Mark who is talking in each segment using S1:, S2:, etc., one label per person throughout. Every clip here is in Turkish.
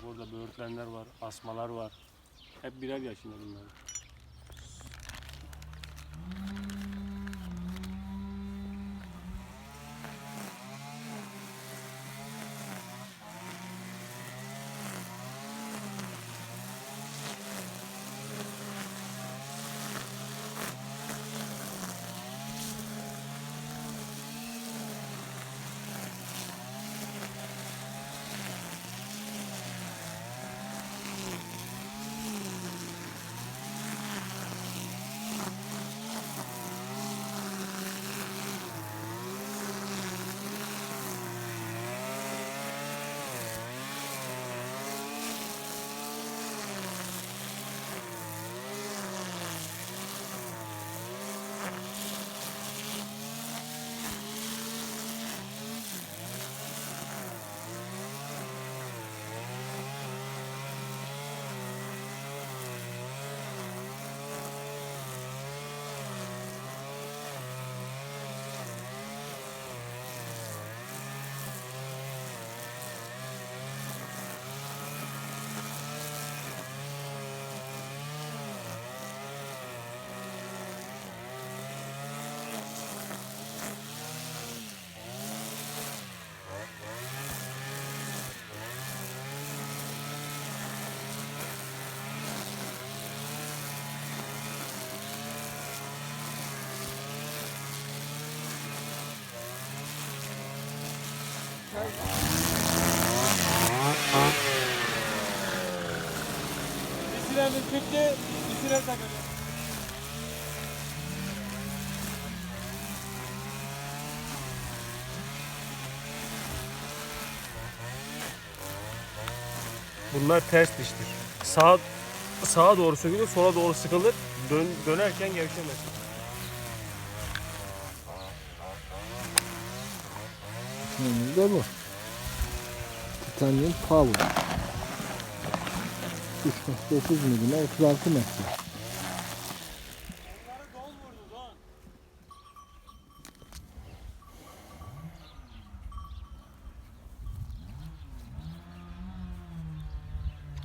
S1: Bak orada böğürtlenler var, asmalar var. Hep birer yaşında bunlar.
S2: Bitiremiz bitti. Bitire takacağız.
S1: Bunlar ters diştir. Sağa, sağa doğru sökülür, sola doğru sıkılır. Dön, dönerken gevşemez.
S3: Şimdi de bu. Titanium Power. 3.9 mm 36 metre.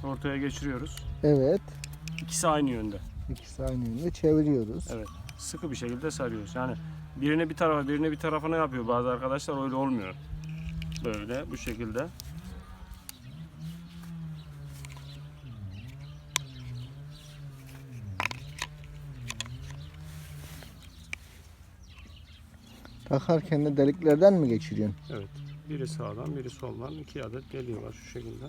S1: Ortaya geçiriyoruz.
S3: Evet.
S1: İkisi aynı yönde.
S3: İkisi aynı yönde çeviriyoruz.
S1: Evet. Sıkı bir şekilde sarıyoruz. Yani birini bir tarafa, birini bir tarafına yapıyor bazı arkadaşlar öyle olmuyor. Böyle bu şekilde.
S3: Takarken de deliklerden mi geçiriyorsun?
S1: Evet. Biri sağdan, biri soldan iki adet geliyorlar şu şekilde.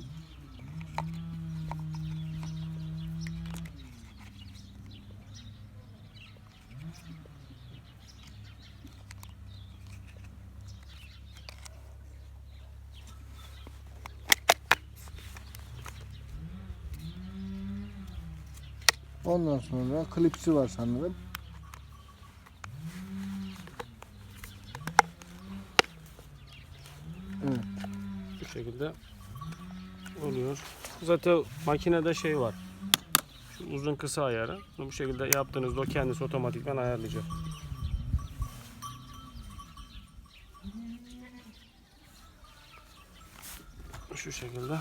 S3: Ondan sonra klipsi var sanırım. Evet.
S1: Bu şekilde oluyor. Zaten makinede şey var. Şu uzun kısa ayarı. Bunu bu şekilde yaptığınızda o kendisi otomatikman ayarlayacak. Şu şekilde.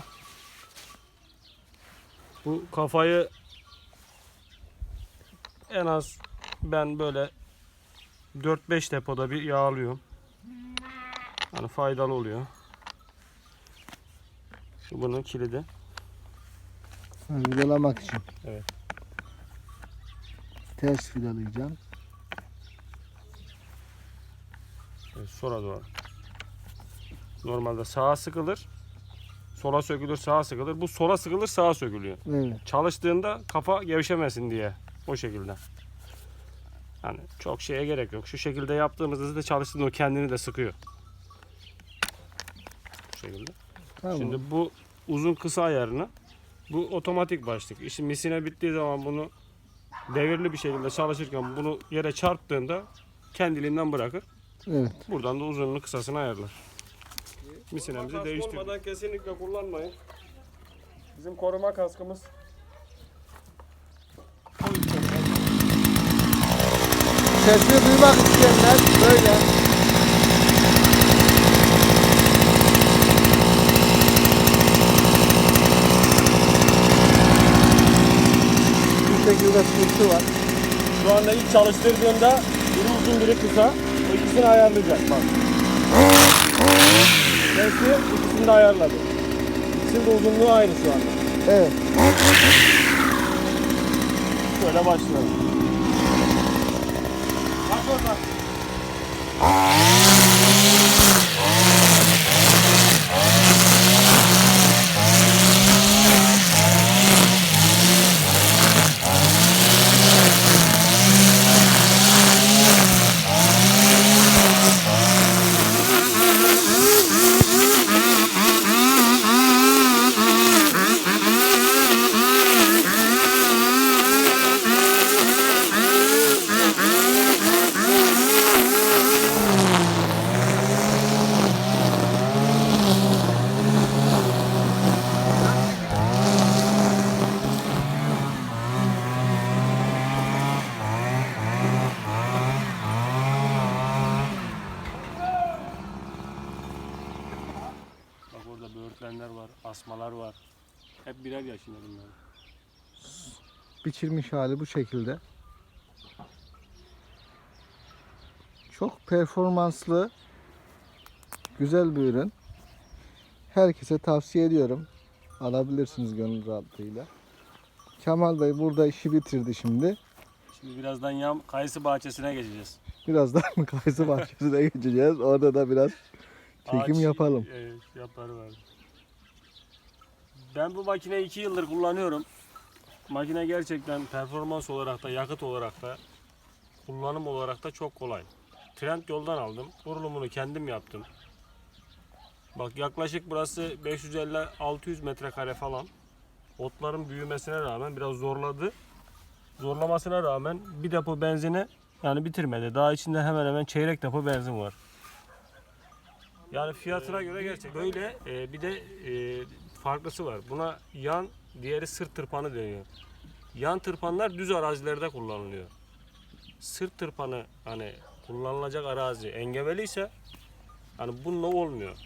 S1: Bu kafayı en az ben böyle 4-5 depoda bir yağlıyorum. Hani faydalı oluyor. Şu bunun kilidi.
S3: Vidalamak için.
S1: Evet.
S3: Ters vidalayacağım.
S1: Evet, sola doğru. Normalde sağa sıkılır. Sola sökülür, sağa sıkılır. Bu sola sıkılır, sağa sökülüyor.
S3: Evet.
S1: Çalıştığında kafa gevşemesin diye. O şekilde. Yani çok şeye gerek yok. Şu şekilde yaptığımızda da çalıştığında o kendini de sıkıyor. Bu şekilde.
S3: Tamam.
S1: Şimdi bu uzun kısa ayarını bu otomatik başlık. İşte misine bittiği zaman bunu devirli bir şekilde çalışırken bunu yere çarptığında kendiliğinden bırakır.
S3: Evet.
S1: Buradan da uzunluğunu kısasını ayarlar. Misinemizi değiştirdik. Olmadan kesinlikle kullanmayın. Bizim koruma kaskımız
S3: Sesini duymak isteyenler böyle. Burada sıkıntı var.
S1: Şu anda ilk çalıştırdığımda biri uzun biri kısa. O ikisini ayarlayacak bak. Sesi ikisini de ayarladı. İkisinin de uzunluğu aynı şu anda.
S3: Evet.
S1: Şöyle başlayalım. Bak oradan. Bak orada böğürtlenler var, asmalar var. Hep birer yaşında bunlar.
S3: Biçilmiş hali bu şekilde. Çok performanslı, güzel bir ürün. Herkese tavsiye ediyorum. Alabilirsiniz gönül rahatlığıyla. Kemal Bey burada işi bitirdi şimdi.
S1: Şimdi birazdan yan kayısı bahçesine geçeceğiz.
S3: Birazdan kayısı bahçesine geçeceğiz. Orada da biraz çekim
S1: Ağaç,
S3: yapalım.
S1: Evet, yaparım abi. Ben bu makineyi 2 yıldır kullanıyorum. Makine gerçekten performans olarak da yakıt olarak da kullanım olarak da çok kolay. Trend yoldan aldım. Kurulumunu kendim yaptım. Bak yaklaşık burası 550-600 metrekare falan. Otların büyümesine rağmen biraz zorladı. Zorlamasına rağmen bir depo benzini yani bitirmedi. Daha içinde hemen hemen çeyrek depo benzin var. Yani fiyatına göre gerçekten böyle e, bir de e, farklısı var. Buna yan diğeri sırt tırpanı deniyor. Yan tırpanlar düz arazilerde kullanılıyor. Sırt tırpanı hani kullanılacak arazi engebeli ise hani bununla olmuyor.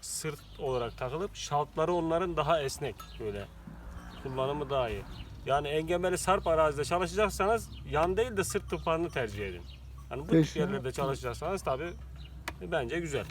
S1: Sırt olarak takılıp şaltları onların daha esnek böyle. Kullanımı daha iyi. Yani engebeli sarp arazide çalışacaksanız yan değil de sırt tırpanını tercih edin. Hani bu tip yerlerde çalışacaksanız tabii bence güzel.